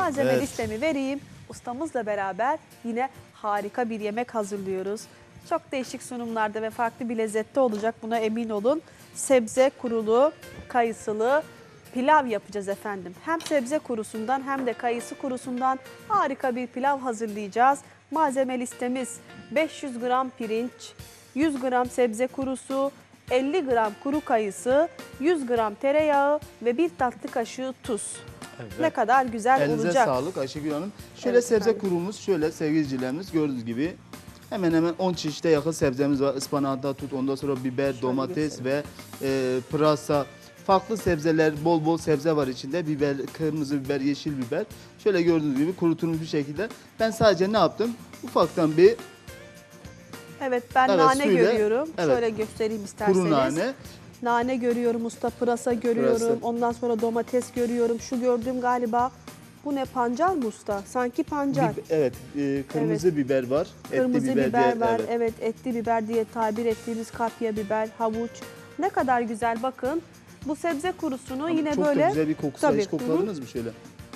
Malzeme Evet. listemi vereyim. Ustamızla beraber yine harika bir yemek hazırlıyoruz. Çok değişik sunumlarda ve farklı bir lezzette olacak buna emin olun. Sebze kurulu, kayısılı pilav yapacağız efendim. Hem sebze kurusundan hem de kayısı kurusundan harika bir pilav hazırlayacağız. Malzeme listemiz 500 gram pirinç, 100 gram sebze kurusu, 50 gram kuru kayısı, 100 gram tereyağı ve bir tatlı kaşığı tuz. Evet. Ne kadar güzel Elinize olacak. sağlık Ayşegül Hanım. Şöyle Evet sebze efendim. kurumuz, şöyle sevgilicilerimiz gördüğünüz gibi hemen hemen 10 çeşite yakın sebzemiz var. Ispanakta tut, ondan sonra biber, Şöyle domates ve e, pırasa. Farklı sebzeler, bol bol sebze var içinde. Biber, kırmızı biber, yeşil biber. Şöyle gördüğünüz gibi kurutulmuş bir şekilde. Ben sadece ne yaptım? Ufaktan bir Evet ben Evet, nane suyla- görüyorum. evet. Şöyle göstereyim isterseniz. kuru nane. Nane görüyorum usta, pırasa görüyorum. Pırasa. Ondan sonra domates görüyorum. Şu gördüğüm galiba bu ne pancar mı usta? Sanki pancar. Bib- evet, e, kırmızı biber var. Kırmızı etli biber, biber, diye- var. evet. Evet. etli biber diye tabir ettiğimiz kapya biber, havuç. Ne kadar güzel bakın. Bu sebze kurusunu Ama yine çok böyle da güzel bir kokusu. Tabii, Hiç hı hı. kokladınız mı şöyle?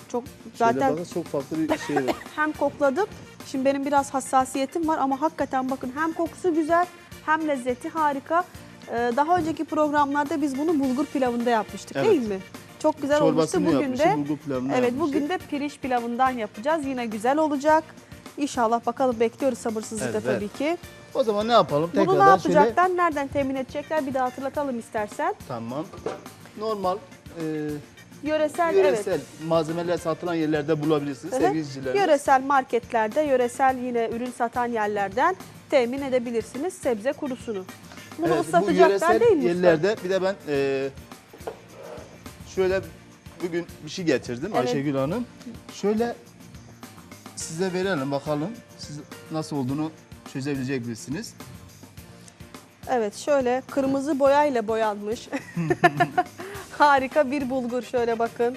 çok Şöyle zaten bakın çok farklı bir şey var. hem kokladım. Şimdi benim biraz hassasiyetim var ama hakikaten bakın hem kokusu güzel hem lezzeti harika. Ee, daha önceki programlarda biz bunu bulgur pilavında yapmıştık Evet. değil mi? Çok güzel olmuştu. Çorbasını Bugün yapmıştık, de bulgur pilavını Evet yapmıştık. bugün de pirinç pilavından yapacağız. Yine güzel olacak. İnşallah bakalım bekliyoruz sabırsızlıkla Evet. tabii ki. O zaman ne yapalım? Bunu ne Tekrardan şöyle yapacaklar? Nereden temin edecekler? Bir daha hatırlatalım istersen. Tamam. Normal e, Yöresel, yöresel evet. malzemeler satılan yerlerde bulabilirsiniz sevgili izleyicilerimiz. Yöresel marketlerde, yöresel yine ürün satan yerlerden temin edebilirsiniz sebze kurusunu. Bunu Evet, bu ıslatacaklar yöresel değil mi usta? yerlerde bir de ben e, şöyle bugün bir şey getirdim Evet. Ayşegül Hanım. Şöyle size verelim bakalım siz nasıl olduğunu çözebilecek misiniz? Evet şöyle kırmızı boyayla boyanmış. Harika bir bulgur şöyle bakın.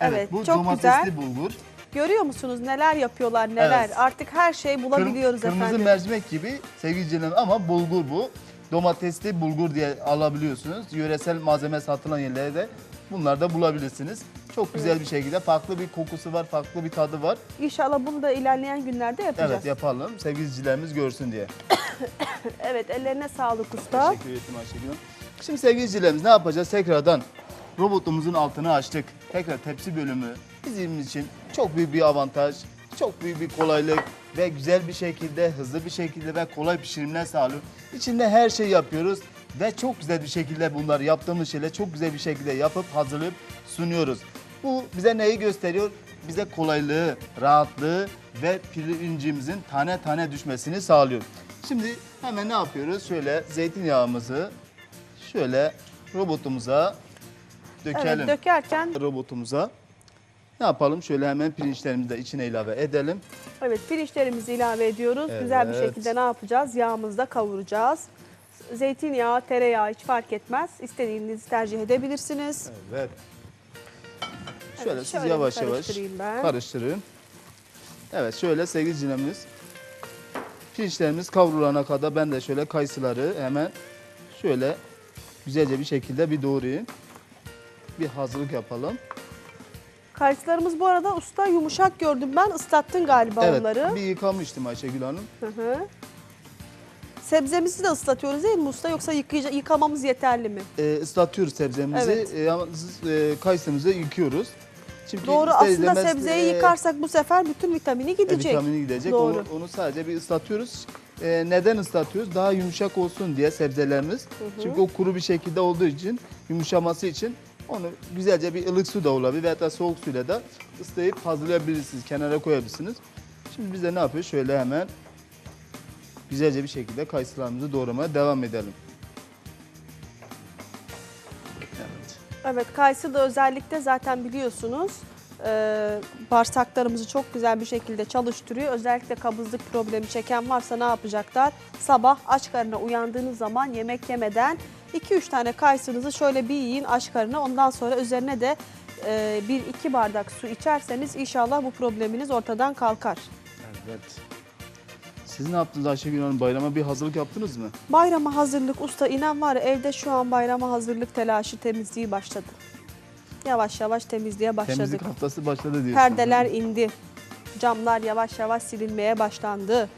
Evet, bu çok domatesli güzel. bulgur. Görüyor musunuz neler yapıyorlar neler. Evet. Artık her şeyi Kır- bulabiliyoruz kırmızı efendim. mercimek gibi sevgili izleyicilerim ama bulgur bu. Domatesli bulgur diye alabiliyorsunuz. Yöresel malzeme satılan yerlerde bunları da bulabilirsiniz. Çok güzel bir şekilde farklı bir kokusu var, farklı bir tadı var. İnşallah bunu da ilerleyen günlerde yapacağız. Evet yapalım. Sevgili izleyicilerimiz görsün diye. Evet, ellerine sağlık usta. Teşekkür ederim Ayşegül Hanım. Şimdi sevgili izleyicilerimiz ne yapacağız? Tekrardan robotumuzun altını açtık. Tekrar tepsi bölümü bizim için çok büyük bir avantaj, çok büyük bir kolaylık ve güzel bir şekilde, hızlı bir şekilde ve kolay pişirimler sağlıyor. İçinde her şeyi yapıyoruz ve çok güzel bir şekilde bunları yaptığımız şeyler çok güzel bir şekilde yapıp hazırlayıp sunuyoruz. Bu bize neyi gösteriyor? Bize kolaylığı, rahatlığı ve pirincimizin tane tane düşmesini sağlıyor. Şimdi hemen ne yapıyoruz? Şöyle zeytinyağımızı şöyle robotumuza dökelim. Evet, dökerken robotumuza ne yapalım? Şöyle hemen pirinçlerimizi de içine ilave edelim. evet pirinçlerimizi ilave ediyoruz. Güzel bir Evet. şekilde ne yapacağız? Yağımızda kavuracağız. Zeytinyağı, tereyağı hiç fark etmez. İstediğinizi tercih edebilirsiniz. Evet. Şöyle Evet, siz şöyle yavaş yavaş ben. karıştırın. Evet şöyle sevgili dinlemiz. Pirinçlerimiz kavrulana kadar ben de şöyle kayısıları hemen şöyle güzelce bir şekilde bir doğrayayım. Bir hazırlık yapalım. Kayısılarımız bu arada usta yumuşak gördüm ben. Islattın galiba evet onları. bir yıkamıştım Ayşegül Hanım. Hı hı. Sebzemizi de ıslatıyoruz değil mi usta? Yoksa yıkamamız yeterli mi? e, ıslatıyoruz sebzemizi. Evet. E, siz, e, kayısımızı yıkıyoruz. Çünkü Doğru ister aslında sebzeyi e, yıkarsak bu sefer bütün vitamini e, gidecek. vitamini gidecek. Doğru. Onu, onu sadece bir ıslatıyoruz. E, neden ıslatıyoruz? Daha yumuşak olsun diye sebzelerimiz. Çünkü o kuru bir şekilde olduğu için, yumuşaması için onu güzelce bir ılık su da olabilir veya da soğuk suyla da ıslayıp hazırlayabilirsiniz. Kenara koyabilirsiniz. Şimdi biz de ne yapıyoruz? Şöyle hemen güzelce bir şekilde kayısılarımızı doğramaya devam edelim. Evet. Kayısı da özellikle zaten biliyorsunuz e, bağırsaklarımızı çok güzel bir şekilde çalıştırıyor. Özellikle kabızlık problemi çeken varsa ne yapacaklar? Sabah aç karnına uyandığınız zaman yemek yemeden 2-3 tane kayısınızı şöyle bir yiyin aç karnına. Ondan sonra üzerine de e, bir iki bardak su içerseniz inşallah bu probleminiz ortadan kalkar. Evet. Siz ne yaptınız Ayşegül Hanım? Bayrama bir hazırlık yaptınız mı? Bayrama hazırlık usta inen var ya, evde şu an bayrama hazırlık telaşı temizliği başladı. Yavaş yavaş temizliğe başladık. Temizlik haftası başladı diyorsun. Perdeler indi. Camlar yavaş yavaş silinmeye başlandı.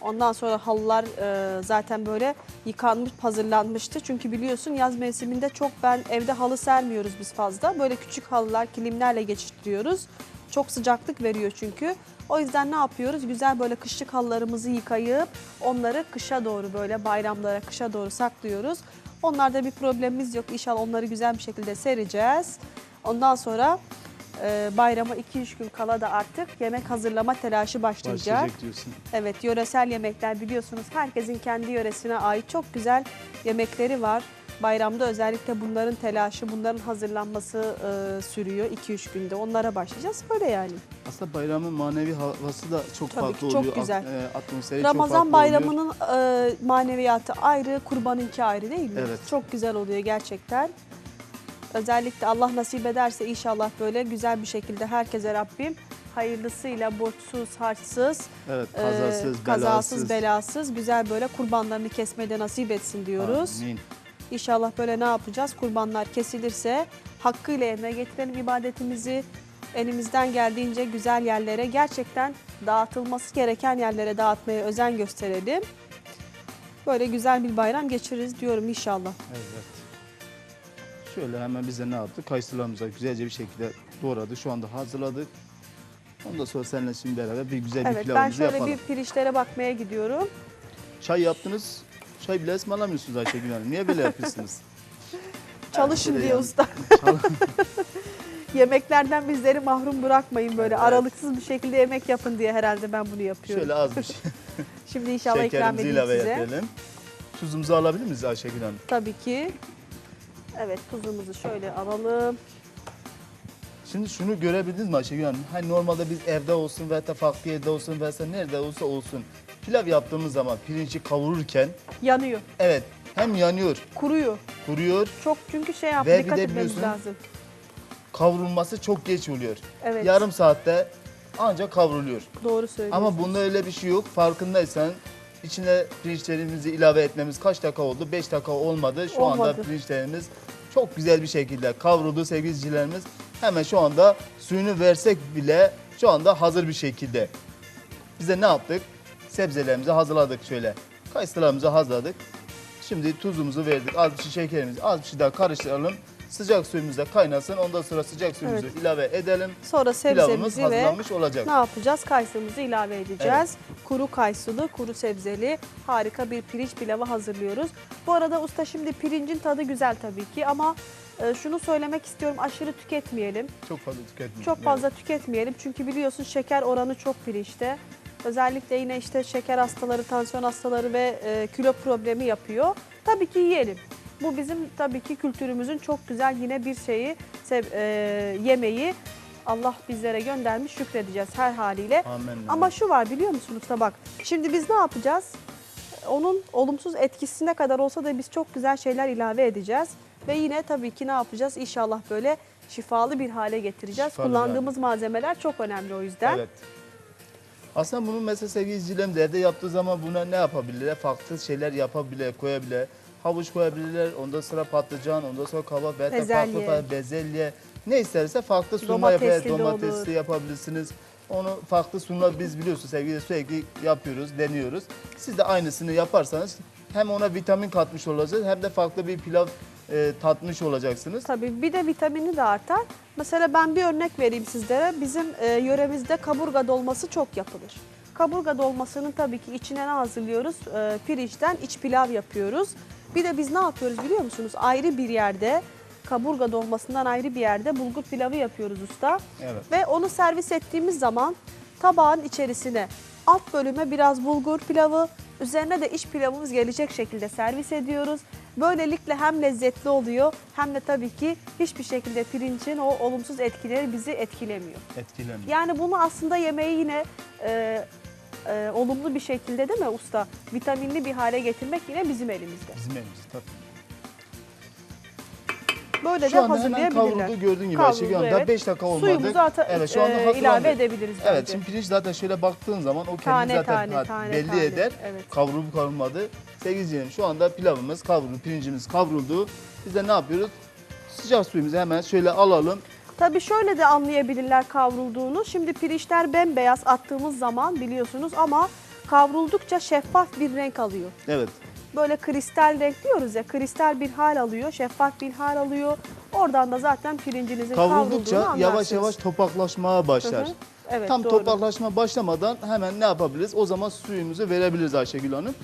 Ondan sonra halılar e, zaten böyle yıkanmış, hazırlanmıştı. Çünkü biliyorsun yaz mevsiminde çok ben evde halı sermiyoruz biz fazla. Böyle küçük halılar, kilimlerle geçiştiriyoruz. Çok sıcaklık veriyor çünkü. O yüzden ne yapıyoruz? Güzel böyle kışlık halılarımızı yıkayıp onları kışa doğru böyle bayramlara, kışa doğru saklıyoruz. Onlarda bir problemimiz yok. İnşallah onları güzel bir şekilde sereceğiz. Ondan sonra e, bayrama 2-3 gün kala da artık yemek hazırlama telaşı başlayacak. Başlayacak diyorsun. Evet yöresel yemekler biliyorsunuz herkesin kendi yöresine ait çok güzel yemekleri var. Bayramda özellikle bunların telaşı, bunların hazırlanması e, sürüyor 2-3 günde. Onlara başlayacağız. Böyle yani. Aslında bayramın manevi havası da çok Tabii farklı ki, çok oluyor. güzel. At- e, atmosferi çok farklı Ramazan oluyor. bayramının e, maneviyatı ayrı, kurbanınki ayrı değil mi? Evet. Çok güzel oluyor gerçekten. Özellikle Allah nasip ederse inşallah böyle güzel bir şekilde herkese Rabbim hayırlısıyla borçsuz, harçsız, Evet, e, kazasız, kazasız, belasız. belasız güzel böyle kurbanlarını kesmeyi de nasip etsin diyoruz. Amin. İnşallah böyle ne yapacağız? Kurbanlar kesilirse hakkıyla yerine getirelim ibadetimizi. Elimizden geldiğince güzel yerlere gerçekten dağıtılması gereken yerlere dağıtmaya özen gösterelim. Böyle güzel bir bayram geçiririz diyorum inşallah. Evet. Şöyle hemen bize ne yaptık? Kayısılarımızı güzelce bir şekilde doğradık. Şu anda hazırladık. Ondan sonra seninle şimdi beraber bir güzel bir Evet ben pilavımızı şöyle yapalım. bir pirinçlere bakmaya gidiyorum. Çay yaptınız. Çay bile ısmarlamıyorsunuz Ayşegül Hanım. Niye böyle yapıyorsunuz? Çalışın diye usta. Yemeklerden bizleri mahrum bırakmayın böyle Evet. aralıksız bir şekilde yemek yapın diye herhalde ben bunu yapıyorum. Şöyle az bir şey. Şimdi inşallah ikram Şekerimizi edeyim ilave size. edelim. Tuzumuzu alabilir miyiz Ayşegül Hanım? Tabii ki. Evet tuzumuzu şöyle alalım. Şimdi şunu görebildiniz mi Ayşegül Hanım? Hani normalde biz evde olsun veya da farklı yerde olsun veya da nerede olsa olsun pilav yaptığımız zaman pirinci kavururken Yanıyor, evet hem yanıyor, kuruyor. kuruyor, Çok çünkü şey yap, Ve bir dikkat de etmemiz biliyorsun, lazım. kavrulması çok geç oluyor. Evet. Yarım saatte ancak kavruluyor. Doğru söylüyorsun. Ama bunda öyle bir şey yok. Farkındaysan içine pirinçlerimizi ilave etmemiz kaç dakika oldu? 5 dakika olmadı. Şu anda Olmadı. pirinçlerimiz çok güzel bir şekilde kavruldu sevgili izleyicilerimiz. Hemen şu anda suyunu versek bile şu anda hazır bir şekilde. Bize ne yaptık? Sebzelerimizi hazırladık şöyle. Kayısılarımızı hazırladık. Şimdi tuzumuzu verdik. Az bir şey şekerimizi az bir şey daha karıştıralım. Sıcak suyumuz da kaynasın. Ondan sonra sıcak suyumuzu ilave edelim. Sonra Pilavımız sebzemizi ve hazırlanmış olacak. ne yapacağız? Kayısımızı ilave edeceğiz. Kuru kayısılı, kuru sebzeli harika bir pirinç pilavı hazırlıyoruz. Bu arada usta şimdi pirincin tadı güzel tabii ki ama e, şunu söylemek istiyorum aşırı tüketmeyelim. Çok fazla tüketmeyin. Çok fazla tüketmeyelim çünkü biliyorsun şeker oranı çok pirinçte. Özellikle yine işte şeker hastaları, tansiyon hastaları ve e, kilo problemi yapıyor. Tabii ki yiyelim. Bu bizim tabii ki kültürümüzün çok güzel yine bir şeyi, e, yemeği Allah bizlere göndermiş şükredeceğiz her haliyle. Amin. Ama şu var biliyor musun usta bak. Şimdi biz ne yapacağız? Onun olumsuz etkisine kadar olsa da biz çok güzel şeyler ilave edeceğiz. Ve yine tabii ki ne yapacağız? İnşallah böyle şifalı bir hale getireceğiz. Şifalı Kullandığımız malzemeler çok önemli o yüzden. Evet. Aslında bunun mesela sevgili izleyicilerim de evde yaptığı zaman buna ne yapabilirler? Farklı şeyler yapabilirler, koyabilirler. Havuç koyabilirler, ondan sonra patlıcan, ondan sonra kabak, veya Bezelye. farklı farklı bezelye. Ne isterse farklı sunma yapabilir. Domatesli yapabilirsiniz. Onu farklı sunma biz biliyorsunuz sevgili sürekli yapıyoruz, deniyoruz. Siz de aynısını yaparsanız hem ona vitamin katmış olacaksınız hem de farklı bir pilav e, tatmış olacaksınız. Tabii bir de vitamini de artar. Mesela ben bir örnek vereyim sizlere. Bizim e, yöremizde kaburga dolması çok yapılır. Kaburga dolmasının tabii ki içine ne hazırlıyoruz? E, pirinçten iç pilav yapıyoruz. Bir de biz ne yapıyoruz biliyor musunuz? Ayrı bir yerde kaburga dolmasından ayrı bir yerde bulgur pilavı yapıyoruz usta. Evet. Ve onu servis ettiğimiz zaman tabağın içerisine alt bölüme biraz bulgur pilavı, üzerine de iç pilavımız gelecek şekilde servis ediyoruz. Böylelikle hem lezzetli oluyor hem de tabii ki hiçbir şekilde pirincin o olumsuz etkileri bizi etkilemiyor. Etkilemiyor. Yani bunu aslında yemeği yine e, e, olumlu bir şekilde değil mi usta? Vitaminli bir hale getirmek yine bizim elimizde. Bizim elimizde tabii. Böyle Şu de anda hemen hazırlayabilirler. kavruldu gördüğün gibi Kavruldu, Ayşegül Hanım. evet. Daha 5 dakika olmadı. Suyumuzu ata- evet, şu anda e, hazırlandı. ilave edebiliriz Evet bence. şimdi pirinç zaten şöyle baktığın zaman o kendini Tane zaten tane, ha- tane belli tane. eder. Evet. Kavrulup kavrulmadı. Sevgili izleyicilerim şu anda pilavımız kavruldu, pirincimiz kavruldu. Biz de ne yapıyoruz? Sıcak suyumuzu hemen şöyle alalım. Tabii şöyle de anlayabilirler kavrulduğunu. Şimdi pirinçler bembeyaz attığımız zaman biliyorsunuz ama kavruldukça şeffaf bir renk alıyor. Evet. Böyle kristal renk diyoruz ya kristal bir hal alıyor, şeffaf bir hal alıyor. Oradan da zaten pirincinizin kavrulduğunu Kavruldukça anlarsınız. yavaş yavaş topaklaşmaya başlar. Hı hı. Evet, Tam doğru. topaklaşma başlamadan hemen ne yapabiliriz? O zaman suyumuzu verebiliriz Ayşegül Hanım.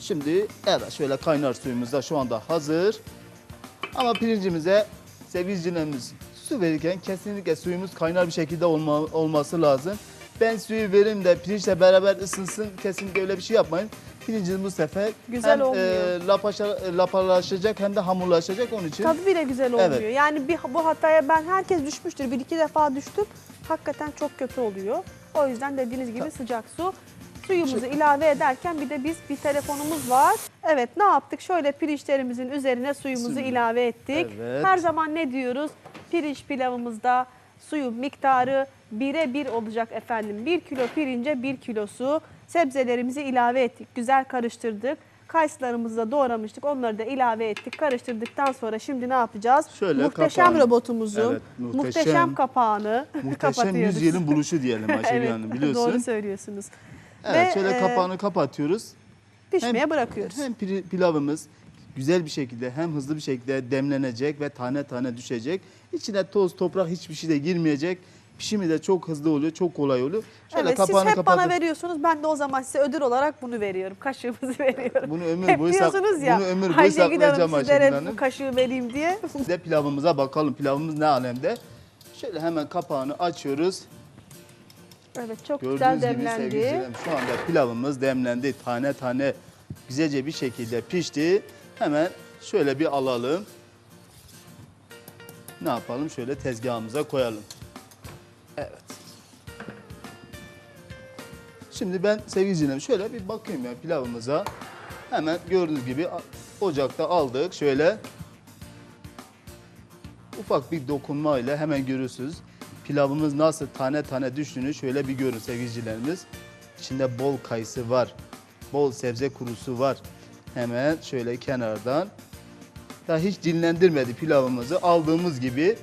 Şimdi evet şöyle kaynar suyumuz da şu anda hazır. Ama pirincimize sevgili su verirken kesinlikle suyumuz kaynar bir şekilde olma, olması lazım. Ben suyu verim de pirinçle beraber ısınsın kesinlikle öyle bir şey yapmayın. Pirincimiz bu sefer Güzel hem olmuyor. e, lapaşa, lapalaşacak hem de hamurlaşacak onun için. Tadı bile güzel olmuyor. Evet. Yani bir, bu hataya ben herkes düşmüştür. Bir iki defa düştüm. Hakikaten çok kötü oluyor. O yüzden dediğiniz gibi sıcak su. Suyumuzu ilave ederken bir de biz bir telefonumuz var. Evet ne yaptık? Şöyle pirinçlerimizin üzerine suyumuzu Suyu. ilave ettik. Evet. Her zaman ne diyoruz? Pirinç pilavımızda suyun miktarı bire bir olacak efendim. Bir kilo pirince bir kilo su. Sebzelerimizi ilave ettik. Güzel karıştırdık. Kayısılarımızı da doğramıştık. Onları da ilave ettik. Karıştırdıktan sonra şimdi ne yapacağız? Şöyle muhteşem kapağını- robotumuzun Evet, muhteşem- muhteşem, kapağını Muhteşem kapatıyoruz. yüzyılın buluşu diyelim Ayşegül evet, Hanım biliyorsun. Doğru söylüyorsunuz. Evet Ve, şöyle e, kapağını kapatıyoruz. Pişmeye Hem- bırakıyoruz. Hem pilavımız güzel bir şekilde hem hızlı bir şekilde demlenecek ve tane tane düşecek. İçine toz, toprak hiçbir şey de girmeyecek. Pişimi de çok hızlı oluyor, çok kolay oluyor. Şöyle evet siz kapağını hep bana kapatıp ver ben de o zaman size ödül olarak bunu veriyorum. Kaşığımızı veriyorum. Bunu ömür hep boyu sak- diyorsunuz ya. bunu ömür boyu Hanım saklayacağım Ayşegül hep bu Hanım. kaşığı vereyim diye. Biz de pilavımıza bakalım. Pilavımız ne alemde? Şöyle hemen kapağını açıyoruz. Evet çok Gördüğünüz güzel gibi sevgili demlendi. izleyicilerim, şu anda pilavımız demlendi. Tane tane güzelce bir şekilde pişti. Hemen şöyle bir alalım. Ne yapalım? Şöyle tezgahımıza koyalım. Evet. Şimdi ben sevgili izleyicilerim şöyle bir bakayım ya pilavımıza. Hemen gördüğünüz gibi ocakta aldık. Şöyle ufak bir dokunma ile hemen görürsünüz. Pilavımız nasıl tane tane düştüğünü şöyle bir görün sevgilicilerimiz. İçinde bol kayısı var. Bol sebze kurusu var. Hemen şöyle kenardan. Daha hiç dinlendirmedi pilavımızı aldığımız gibi.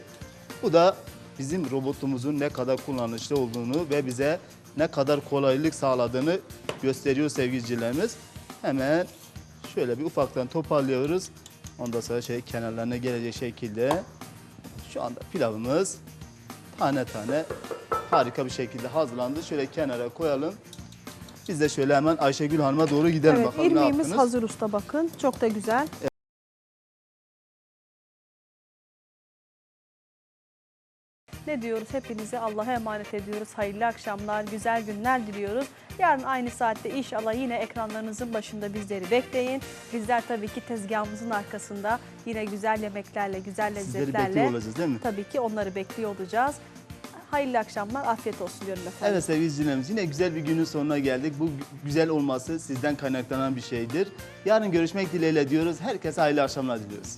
Bu da bizim robotumuzun ne kadar kullanışlı olduğunu ve bize ne kadar kolaylık sağladığını gösteriyor sevgilicilerimiz. Hemen şöyle bir ufaktan toparlıyoruz. Ondan sonra şey kenarlarına gelecek şekilde şu anda pilavımız tane tane harika bir şekilde hazırlandı. Şöyle kenara koyalım. Biz de şöyle hemen Ayşegül Hanım'a doğru gidelim Evet bakalım ne irmiğimiz yaptınız. hazır usta bakın. Çok da güzel. Ne diyoruz? Hepinizi Allah'a emanet ediyoruz. Hayırlı akşamlar, güzel günler diliyoruz. Yarın aynı saatte inşallah yine ekranlarınızın başında bizleri bekleyin. Bizler tabii ki tezgahımızın arkasında yine güzel yemeklerle, güzel Sizleri lezzetlerle bekliyor olacağız değil mi? tabii ki onları bekliyor olacağız. Hayırlı akşamlar, afiyet olsun diyorum efendim. Evet sevgili izleyicilerimiz yine güzel bir günün sonuna geldik. Bu gü- güzel olması sizden kaynaklanan bir şeydir. Yarın görüşmek dileğiyle diyoruz. Herkese hayırlı akşamlar diliyoruz.